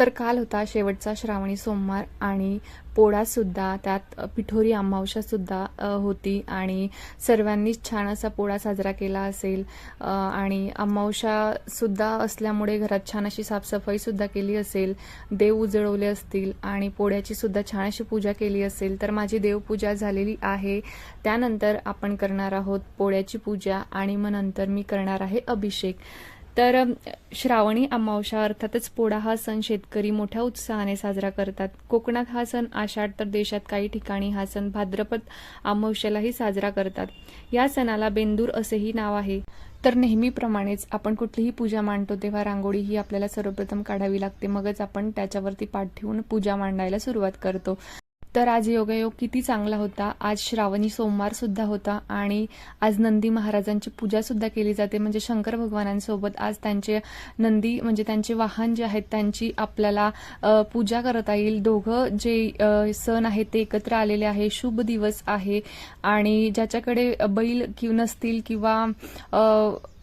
तर काल होता शेवटचा श्रावणी सोमवार आणि पोळासुद्धा त्यात पिठोरी अमावस्यासुद्धा होती आणि सर्वांनीच छान असा पोळा साजरा केला असेल. आणि अमावस्यासुद्धा असल्यामुळे घरात छान अशी साफसफाईसुद्धा केली असेल. देव उजळवले असतील आणि पोळ्याचीसुद्धा छान अशी पूजा केली असेल तर माझी देवपूजा झालेली आहे. त्यानंतर आपण करणार आहोत पोळ्याची पूजा आणि मग नंतर मी करणार आहे अभिषेक. तर श्रावणी अमावस्या अर्थातच पोळा हा सण शेतकरी मोठ्या उत्साहाने साजरा करतात. कोकणात हा सण आषाढ तर देशात काही ठिकाणी हा सण भाद्रपद अमावस्यालाही साजरा करतात. या सणाला बेंदूर असेही नाव आहे. तर नेहमीप्रमाणेच आपण कुठलीही पूजा मांडतो तेव्हा रांगोळी ही आपल्याला सर्वप्रथम काढावी लागते. मगच आपण त्याच्यावरती पाठ ठेवून पूजा मांडायला सुरुवात करतो. तर आज योगायोग किती चांगला होता? आज श्रावणी सोमवार सुद्धा होता आणि आज नंदी महाराजांची पूजा सुद्धा केली जाते. म्हणजे शंकर भगवानांसोबत आज त्यांचे नंदी म्हणजे त्यांचे वाहन जे आहेत त्यांची आपल्याला पूजा करता येईल. दोघं जे सण आहेत ते एकत्र आलेले आहे. शुभ दिवस आहे आणि ज्याच्याकडे बैल किंवा नसतील किंवा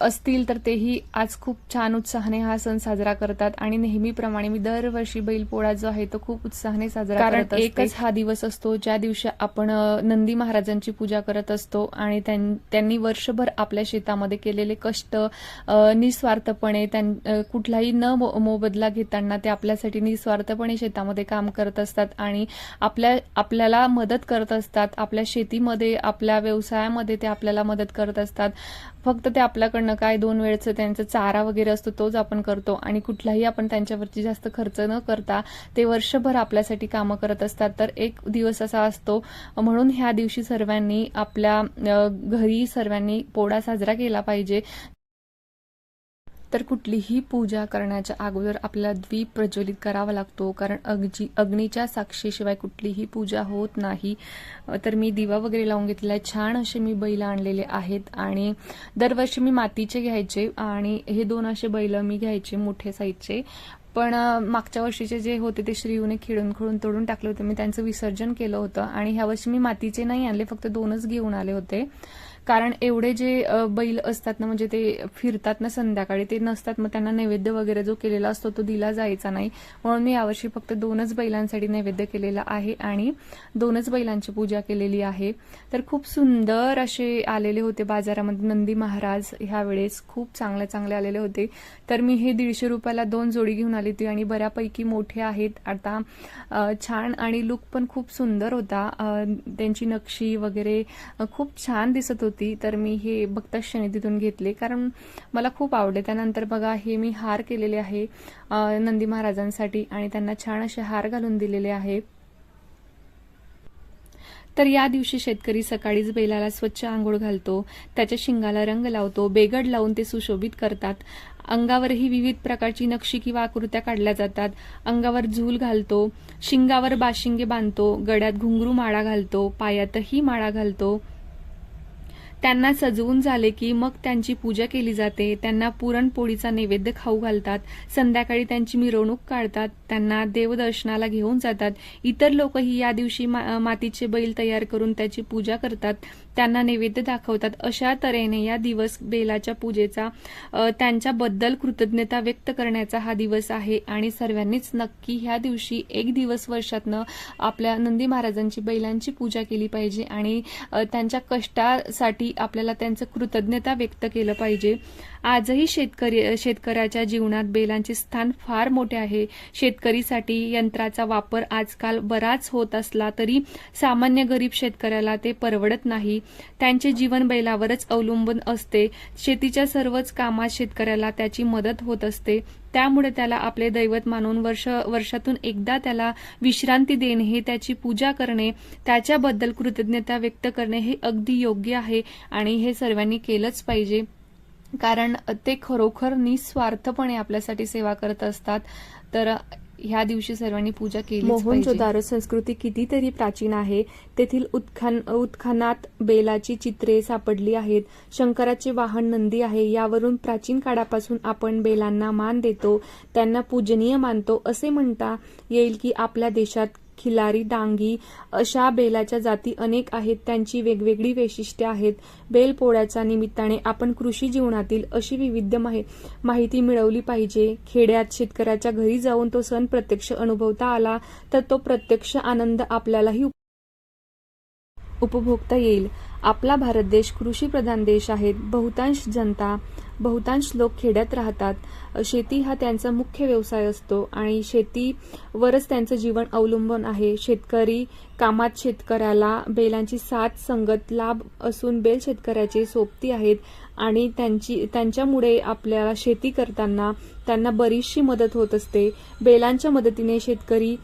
असतील तर तेही आज खूप छान उत्साहाने हा सण साजरा करतात. आणि नेहमीप्रमाणे मी दरवर्षी बैल पोळा जो आहे तो खूप उत्साहाने साजरा कारण. एकच हा दिवस असतो ज्या दिवशी आपण नंदी महाराजांची पूजा करत असतो आणि त्यां- त्यांनी वर्षभर आपल्या शेतामध्ये केलेले कष्ट निस्वार्थपणे कुठलाही न मोबदला घेताना ते आपल्यासाठी निस्वार्थपणे शेतामध्ये काम करत असतात आणि आपल्या आपल्याला मदत करत असतात. आपल्या शेतीमध्ये आपल्या व्यवसायामध्ये ते आपल्याला मदत करत असतात. फक्त ते आपल्याकडनं काय दोन वेळचं त्यांचा चारा वगैरे असतो तोच आपण करतो. आणि कुठलाही आपण त्यांच्यावरती जास्त खर्च न करता ते वर्षभर आपल्यासाठी कामं करत असतात. तर एक दिवस असा असतो म्हणून ह्या दिवशी सर्वांनी आपल्या घरी सर्वांनी पोळा साजरा केला पाहिजे. तर कुठलीही पूजा करण्याच्या अगोदर आपल्याला द्वीप प्रज्वलित करावा लागतो कारण अगजी अग्नीच्या साक्षीशिवाय कुठलीही पूजा होत नाही. तर मी दिवा वगैरे लावून घेतलेला आहे. छान असे मी बैल आणलेले आहेत आणि दरवर्षी मी मातीचे घ्यायचे आणि हे दोन असे बैल मी घ्यायचे मोठे साईजचे. पण मागच्या वर्षीचे जे होते ते श्रीयूने खिळून खिळून तोडून टाकले होते. मी त्यांचं विसर्जन केलं होतं आणि ह्या वर्षी मी मातीचे नाही आणले फक्त दोनच घेऊन आले होते. कारण एवढे जे बैल असतात ना म्हणजे ते फिरतात ना संध्याकाळी ते नसतात मग त्यांना नैवेद्य वगैरे जो केलेला असतो तो दिला जायचा नाही. म्हणून मी यावर्षी फक्त दोनच बैलांसाठी नैवेद्य केलेला आहे आणि दोनच बैलांची पूजा केलेली आहे. तर खूप सुंदर असे आलेले होते बाजारामध्ये. नंदी महाराज ह्या वेळेस खूप चांगले चांगले आलेले होते. तर मी हे दीडशे रुपयाला दोन जोडी घेऊन आली होती आणि बऱ्यापैकी मोठे आहेत. आता छान आणि लुक पण खूप सुंदर होता. त्यांची नक्षी वगैरे खूप छान दिसत होती. तर मी हे बघताच क्षणी तिथून घेतले. कारण मला खूप आवडले. त्यानंतर बघा हे मी हार केलेले आहे नंदी महाराजांसाठी आणि त्यांना छान असे हार घालून दिलेले आहे. तर या दिवशी शेतकरी सकाळीच बैलाला स्वच्छ आंघोळ घालतो त्याच्या शिंगाला रंग लावतो बेगड लावून ते सुशोभित करतात. अंगावरही विविध प्रकारची नक्षी किंवा आकृत्या काढल्या जातात. अंगावर झूल घालतो शिंगावर बाशिंगे बांधतो गड्यात घुंगरू माळा घालतो पायातही माळा घालतो. त्यांना सजवून झाले की मग त्यांची पूजा केली जाते. त्यांना पुरणपोळीचा नैवेद्य खाऊ घालतात. संध्याकाळी त्यांची मिरवणूक काढतात. त्यांना देवदर्शनाला घेऊन जातात. इतर लोकही या दिवशी मा- मातीचे बैल तयार करून त्याची पूजा करतात. त्यांना नैवेद्य दाखवतात. अशा तऱ्हेने या दिवस बेलाच्या पूजेचा त्यांच्याबद्दल कृतज्ञता व्यक्त करण्याचा हा दिवस आहे. आणि सर्वांनीच नक्की ह्या दिवशी एक दिवस वर्षातनं आपल्या नंदी महाराजांची बैलांची पूजा केली पाहिजे. आणि त्यांच्या कष्टासाठी आपल्याला त्यांचं कृतज्ञता व्यक्त केलं पाहिजे. आजही शेतकरी शेतकऱ्याच्या जीवनात बैलांचे स्थान फार मोठे आहे. शेतकरीसाठी यंत्राचा वापर आजकाल बराच होत असला तरी सामान्य गरीब शेतकऱ्याला ते परवडत नाही. त्यांचे जीवन बैलावरच अवलंबून असते. शेतीच्या सर्वच कामात शेतकऱ्याला त्याची मदत होत असते. त्यामुळे त्याला आपले दैवत मानून वर्ष वर्षातून एकदा त्याला विश्रांती देणे हे त्याची पूजा करणे त्याच्याबद्दल कृतज्ञता व्यक्त करणे हे अगदी योग्य आहे आणि हे सर्वांनी केलंच पाहिजे. कारण ते खरोखर निस्वार्थपणे आपल्यासाठी सेवा करत असतात. तर ह्या दिवशी सर्वांनी पूजा केली मोहनजोदारो संस्कृती कितीतरी प्राचीन आहे तेथील उत्खान उत्खनात बेलाची चित्रे सापडली आहेत. शंकराचे वाहन नंदी आहे. यावरून प्राचीन काळापासून आपण बेलांना मान देतो त्यांना पूजनीय मानतो असे म्हणता येईल की आपल्या देशात खिलारी डांगी अशा बेलाच्या जाती अनेक आहेत. त्यांची वेगवेगळी वैशिष्ट्ये आहेत. बेल पोळ्याच्या निमित्ताने आपण कृषी जीवनातील अशी विविध माहि- माहिती मिळवली पाहिजे. खेड्यात शेतकऱ्याच्या घरी जाऊन तो सण प्रत्यक्ष अनुभवता आला तर तो प्रत्यक्ष आनंद आपल्यालाही उपभोगता येईल. आपला भारत देश कृषीप्रधान देश आहे बहुतांश जनता बहुतांश लोक खेड्यात राहतात. शेती हा त्यांचा मुख्य व्यवसाय असतो आणि शेतीवरच त्यांचं जीवन अवलंबून आहे. शेतकरी कामात शेतकऱ्याला बैलांची साथ संगत लाभ असून बैल शेतकऱ्याचे सोबती आहेत आणि त्यांची त्यांच्यामुळे आपल्याला शेती करताना त्यांना बरीचशी मदत होत असते. बैलांच्या मदतीने शेतकरी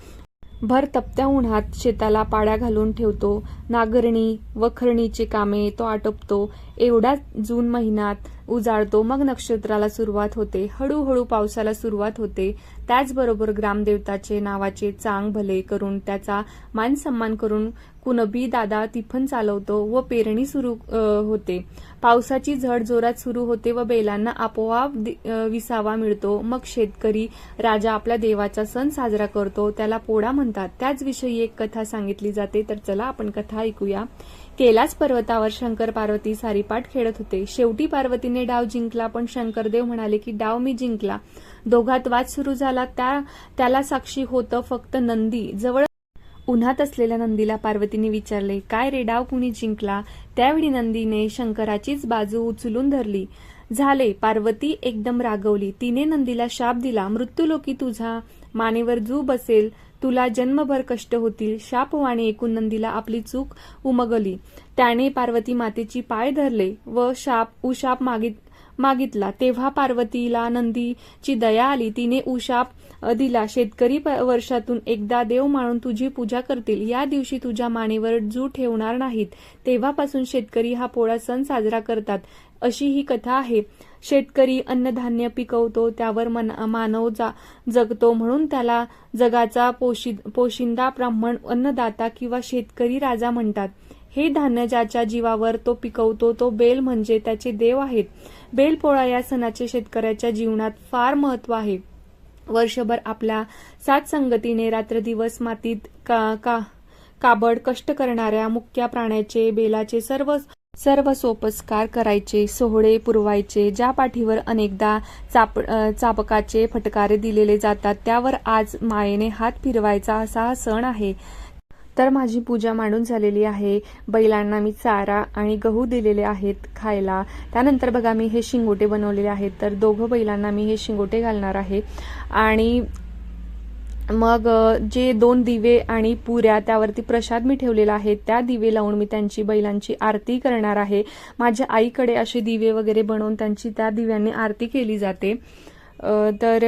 भर तपत्या उन्हात शेताला पाड्या घालून ठेवतो. नागरणी वखरणीचे कामे तो आटोपतो. एवढ्या जून महिन्यात उजाळतो. मग नक्षत्राला सुरुवात होते. हळूहळू पावसाला सुरुवात होते. त्याचबरोबर ग्रामदेवताचे नावाचे चांग भले करून त्याचा मानसन्मान करून कुणबी दादा तिफन चालवतो व पेरणी सुरू होते. पावसाची झड जोरात सुरू होते व बैलांना आपोआप विसावा मिळतो. मग शेतकरी राजा आपल्या देवाचा सण साजरा करतो. त्याला पोळा म्हणतात. त्याचविषयी एक कथा सांगितली जाते. तर चला आपण कथा ऐकूया. कैलास पर्वतावर शंकर पार्वती सारीपाठ खेळत होते. शेवटी पार्वतीने डाव जिंकला पण शंकरदेव म्हणाले की डाव मी जिंकला. दोघात वाद सुरू झाला. त्या त्याला साक्षी होतं फक्त नंदी. जवळ उन्हात असलेल्या नंदीला पार्वतीने विचारले काय रे डाव कुणी जिंकला? त्यावेळी नंदीने शंकराचीच बाजू उचलून धरली. झाले पार्वती एकदम रागवली. तिने नंदीला शाप दिला. मृत्यूलोकी तुझा मानेवर जू बसेल तुला जन्मभर कष्ट होतील. शापवाणी ऐकून नंदीला आपली चूक उमगली. त्याने पार्वती मातेची पाय धरले व शाप उशाप मागित मागितला. तेव्हा पार्वतीला नंदीची दया आली. तिने उशाप दिला शेतकरी प- वर्षातून एकदा देव मानून तुझी पूजा करतील. या दिवशी तुझ्या मानेवर जू ठेवणार नाहीत. तेव्हापासून शेतकरी हा पोळा सण साजरा करतात. अशी ही कथा आहे. शेतकरी अन्नधान्य पिकवतो त्यावर मन मानव जा जगतो म्हणून त्याला जगाचा पोशी पोशिंदा ब्राह्मण अन्नदाता किंवा शेतकरी राजा म्हणतात. हे धान्य ज्याच्या जीवावर तो पिकवतो तो बेल म्हणजे त्याचे देव आहेत. बेलपोळा या सणाचे शेतकऱ्याच्या जीवनात फार महत्त्व आहे. वर्षभर आपल्या सात संगतीने रात्रदिवस मातीत का का काबड कष्ट करणाऱ्या मुक्या प्राण्याचे बेलाचे सर्व सर्व सोपस्कार करायचे सोहळे पुरवायचे ज्या पाठीवर अनेकदा चाप चापकाचे फटकारे दिलेले जातात त्यावर आज मायेने हात फिरवायचा असा हा सण आहे. तर माझी पूजा मांडून झालेली आहे. बैलांना मी चारा आणि गहू दिलेले आहेत खायला. त्यानंतर बघा मी हे शिंगोटे बनवलेले आहेत. तर दोघं बैलांना मी हे शिंगोटे घालणार आहे. आणि मग जे दोन दिवे आणि पुऱ्या त्यावरती प्रसाद मी ठेवलेला आहे त्या दिवे लावून मी त्यांची बैलांची आरती करणार आहे. माझ्या आईकडे असे दिवे वगैरे बनवून त्यांची त्या दिव्यांनी आरती केली जाते. तर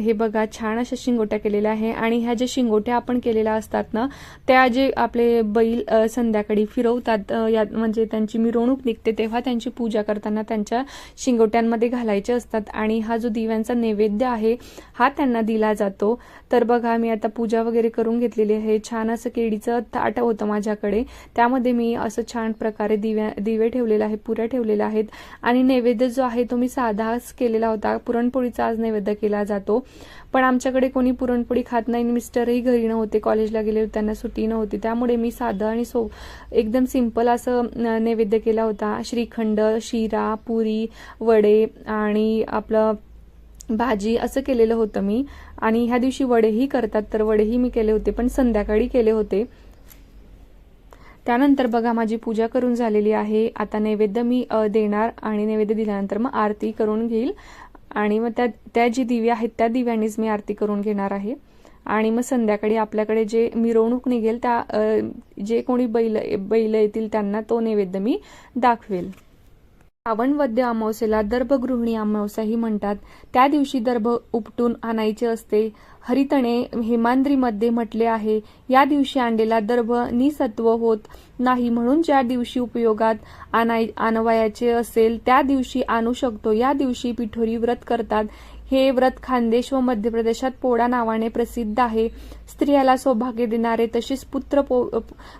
हे बघा छान अशा शिंगोट्या केलेल्या आहे. आणि ह्या ज्या शिंगोट्या आपण केलेल्या असतात ना त्या जे आपले बैल संध्याकाळी फिरवतात या म्हणजे त्यांची मिरवणूक निघते तेव्हा त्यांची पूजा करताना त्यांच्या शिंगोट्यांमध्ये घालायचे असतात. आणि हा जो दिव्यांचा नैवेद्य आहे हा त्यांना दिला जातो. तर बघा मी आता पूजा वगैरे करून घेतलेली आहे. छान असं केळीचं ताट होतं माझ्याकडे. त्यामध्ये मी असं छान प्रकारे दिव्या दिवे ठेवलेले आहे पुऱ्या ठेवलेल्या आहेत. आणि नैवेद्य जो आहे तो मी साधाच केलेला होता. पुरणपोळीचा आज नैवेद्य केला जातो. पण आमच्याकडे कोणी पुरणपोळी खात नाही. आणि मिस्टरही घरी नव्हते. कॉलेजला गेले होते. त्यांना सुट्टी नव्हती. त्यामुळे मी साधं आणि सो एकदम सिंपल असं नैवेद्य केला होता. श्रीखंड शिरा पुरी वडे आणि आपलं भाजी असं केलेलं होतं मी. आणि ह्या दिवशी वडेही करतात. तर वडेही मी केले होते. पण संध्याकाळी केले होते. त्यानंतर बघा माझी पूजा करून झालेली आहे. आता नैवेद्य मी देणार आणि नैवेद्य दिल्यानंतर मग आरती करून घेईल. आणि मग त्या त्या जी दिव्या आहेत त्या दिव्यांनीच मी आरती करून घेणार आहे. आणि मग संध्याकाळी आपल्याकडे जे मिरवणूक निघेल त्या जे कोणी बैल बैल येतील त्यांना तो नैवेद्य मी दाखवेल. श्रावण वद्य अमावस्येला दर्भगृहिणी अमावस्याही म्हणतात. त्या दिवशी दर्भ उपटून आणायचे असते. हरितणे हेमांद्रीमध्ये म्हटले आहे या दिवशी आणलेला दर्भ निसत्व होत नाही म्हणून ज्या दिवशी उपयोगात आणाय आणवायचे असेल त्या दिवशी आणू शकतो. या दिवशी पिठोरी व्रत करतात. हे व्रत खानदेश व मध्य प्रदेशात पोळा नावाने प्रसिद्ध आहे. स्त्रियाला सौभाग्य देणारे तसेच पुत्र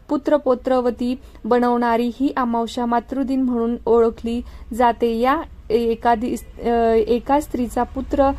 पुत्रपोत्रवती बनवणारी ही अमावस्या मातृदिन म्हणून ओळखली जाते. या एखादी एका स्त्रीचा पुत्र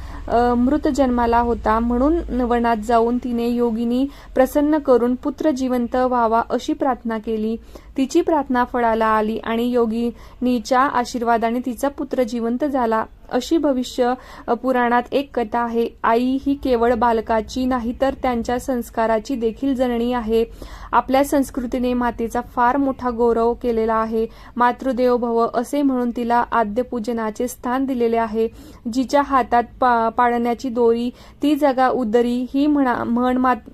मृत जन्माला होता म्हणून वनात जाऊन तिने योगिनी प्रसन्न करून पुत्र जिवंत व्हावा अशी प्रार्थना केली. तिची प्रार्थना फळाला आली आणि योगिनीच्या आशीर्वादाने तिचा पुत्र जिवंत झाला. अशी भविष्य पुराणात एक कथा आहे आई ही केवळ बालकाची नाही तर त्यांच्या संस्काराची देखील जननी आहे. आपल्या संस्कृतीने मातेचा फार मोठा गौरव केलेला आहे. मातृदेव भव असे म्हणून तिला आद्य पूजनाचे स्थान दिलेले आहे. जिच्या हातात पा पाळण्याची दोरी ती जगा उदरी ही म्हणा म्हण मात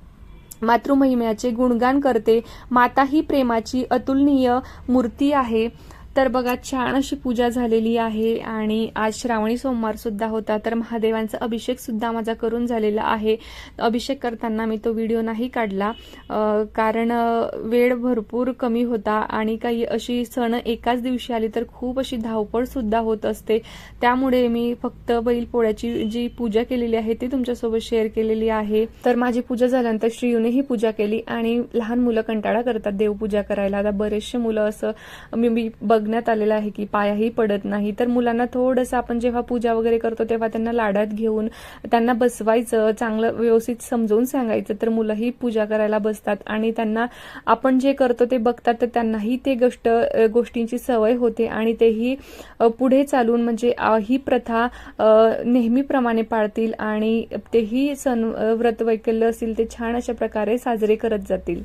मातृमहिम्याचे गुणगान करते. माता ही प्रेमाची अतुलनीय मूर्ती आहे. तर बघा छान अशी पूजा झालेली आहे आणि आज श्रावणी सोमवार सुद्धा होता तर महादेवांचा अभिषेक सुद्धा माझा करून झालेला आहे. अभिषेक करताना मी तो व्हिडिओ नाही काढला कारण वेळ भरपूर कमी होता आणि काही अशी सण एकाच दिवशी आली तर खूप अशी धावपळ सुद्धा होत असते. त्यामुळे मी फक्त बैलपोळ्याची जी पूजा केलेली आहे ती तुमच्यासोबत शेअर केलेली आहे. तर माझी पूजा झाल्यानंतर श्रीयूने ही पूजा केली आणि लहान मुलं कंटाळा करतात देवपूजा करायला. आता बरेचसे मुलं असं मी मी बघण्यात आलेलं आहे की पायाही पडत नाही. तर मुलांना थोडंसं आपण जेव्हा पूजा वगैरे करतो तेव्हा त्यांना लाडात घेऊन त्यांना बसवायचं चांगलं व्यवस्थित समजवून सांगायचं. तर मुलंही पूजा करायला बसतात आणि त्यांना आपण जे करतो ते बघतात तर त्यांनाही ते गोष्ट गोष्टींची सवय होते आणि तेही पुढे चालून म्हणजे ही प्रथा नेहमीप्रमाणे पाळतील आणि तेही सण व्रत वैकल्य असतील ते छान अशा प्रकारे साजरे करत जातील.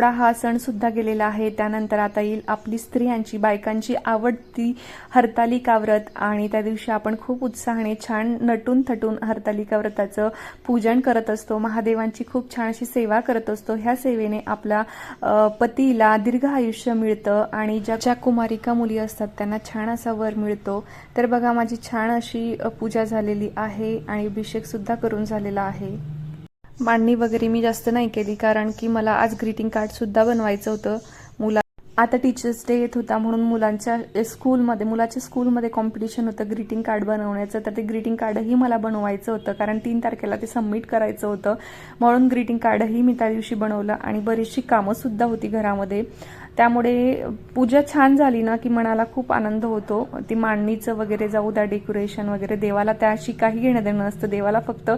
पोळा हा सण सुद्धा गेलेला आहे. त्यानंतर आता येईल आपली स्त्रियांची बायकांची आवडती हरतालिका व्रत आणि त्या दिवशी आपण खूप उत्साहाने छान नटून थटून हरतालिका व्रताचं पूजन करत असतो. महादेवांची खूप छान अशी सेवा करत असतो. ह्या सेवेने आपल्या पतीला दीर्घ आयुष्य मिळतं आणि ज्या ज्या कुमारिका मुली असतात त्यांना छान असा वर मिळतो. तर बघा माझी छान अशी पूजा झालेली आहे आणि अभिषेक सुद्धा करून झालेला आहे. मांडणी वगैरे मी जास्त नाही केली कारण की मला आज ग्रीटिंग कार्ड सुद्धा बनवायचं होतं. मुला आता टीचर्स डे येत होता म्हणून मुलांच्या स्कूलमध्ये मुलाच्या स्कूलमध्ये कॉम्पिटिशन होतं ग्रीटिंग कार्ड बनवण्याचं. तर ते ग्रीटिंग कार्डही मला बनवायचं होतं कारण तीन तारखेला ते सबमिट करायचं होतं. म्हणून ग्रीटिंग कार्डही मी त्या दिवशी बनवलं आणि बरीचशी कामंसुद्धा होती घरामध्ये. त्यामुळे पूजा छान झाली ना की मनाला खूप आनंद होतो. ती मांडणीचं वगैरे जाऊ द्या डेकोरेशन वगैरे देवाला त्याशी काही घेणं देणं नसतं. देवाला फक्त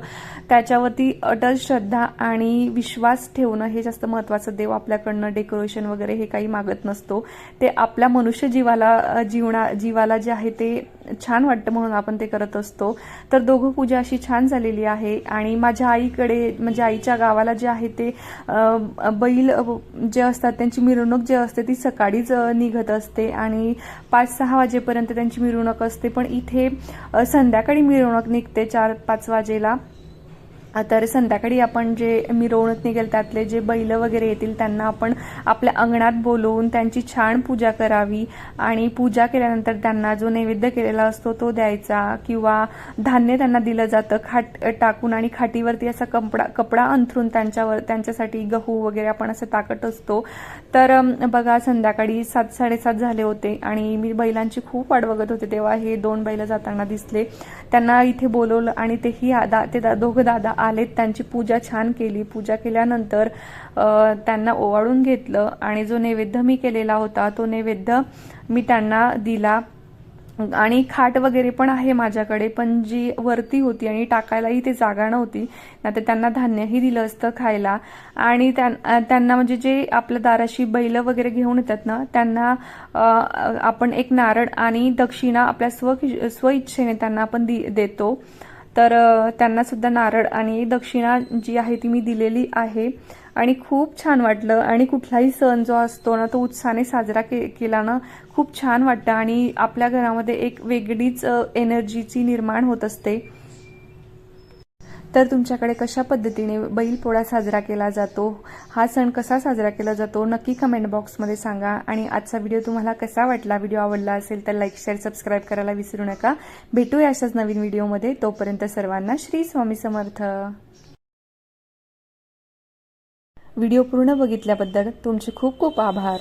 त्याच्यावरती अटल श्रद्धा आणि विश्वास ठेवणं हे जास्त महत्वाचं. देव आपल्याकडनं डेकोरेशन वगैरे हे काही मागत नसतो. ते आपल्या मनुष्य जीवाला जीवना जीवाला जे आहे ते छान वाटतं म्हणून आपण ते करत असतो. तर दोघं पूजा अशी छान झालेली आहे. आणि माझ्या आईकडे म्हणजे आईच्या गावाला जे आहे ते बैल जे असतात त्यांची मिरवणूक जे असते ती सकाळीच निघत असते आणि पाच सहा वाजेपर्यंत त्यांची मिरवणूक असते. पण इथे संध्याकाळी मिरवणूक निघते चार पाच वाजेला. तर संध्याकाळी आपण जे मिरवणूक निघेल त्यातले जे बैल वगैरे येतील त्यांना आपण आपल्या अंगणात बोलवून त्यांची छान पूजा करावी. आणि पूजा केल्यानंतर त्यांना जो नैवेद्य केलेला असतो तो द्यायचा. किंवा धान्य त्यांना दिलं जातं खाट टाकून आणि खाटीवरती असा कपडा कपडा अंथरून त्यांच्यावर त्यांच्यासाठी गहू वगैरे आपण असं टाकत असतो. तर बघा संध्याकाळी सात साडेसात झाले होते आणि मी बैलांची खूप वाट बघत होते तेव्हा हे दोन बैल जाताना दिसले. त्यांना इथे बोलवलं आणि तेही दा ते दा- दोघं दादा आलेत त्यांची पूजा छान केली. पूजा केल्यानंतर त्यांना ओवाळून घेतलं आणि जो नैवेद्य मी केलेला होता तो नैवेद्य मी त्यांना दिला. आणि खाट वगैरे पण आहे माझ्याकडे पण जी वरती होती आणि टाकायलाही ते जागा नव्हती ना तर त्यांना धान्यही दिलं असतं खायला. आणि त्यां- त्यांना म्हणजे जे आपल्या दाराशी बैल वगैरे घेऊन येतात ना त्यांना आपण एक नारळ आणि दक्षिणा आपल्या स्व स्व इच्छेने त्यांना आपण दि- देतो. तर त्यांनासुद्धा त्यांना सुद्धा नारळ आणि दक्षिणा जी आहे ती मी दिलेली आहे. आणि खूप छान वाटलं. आणि कुठलाही सण जो असतो ना तो उत्साहाने साजरा के केला ना खूप छान वाटतं. आणि आपल्या घरामध्ये एक वेगळीच एनर्जीची निर्माण होत असते. तर तुमच्याकडे कशा पद्धतीने बैलपोळा साजरा केला जातो? हा सण कसा साजरा केला जातो? नक्की कमेंट बॉक्समध्ये सांगा. आणि आजचा व्हिडिओ तुम्हाला कसा वाटला? व्हिडिओ आवडला असेल तर लाईक शेअर सबस्क्राईब करायला विसरू नका. भेटूया अशाच नवीन व्हिडिओमध्ये तोपर्यंत सर्वांना श्री स्वामी समर्थ. व्हिडिओ पूर्ण बघितल्याबद्दल तुमचे खूप खूप आभार.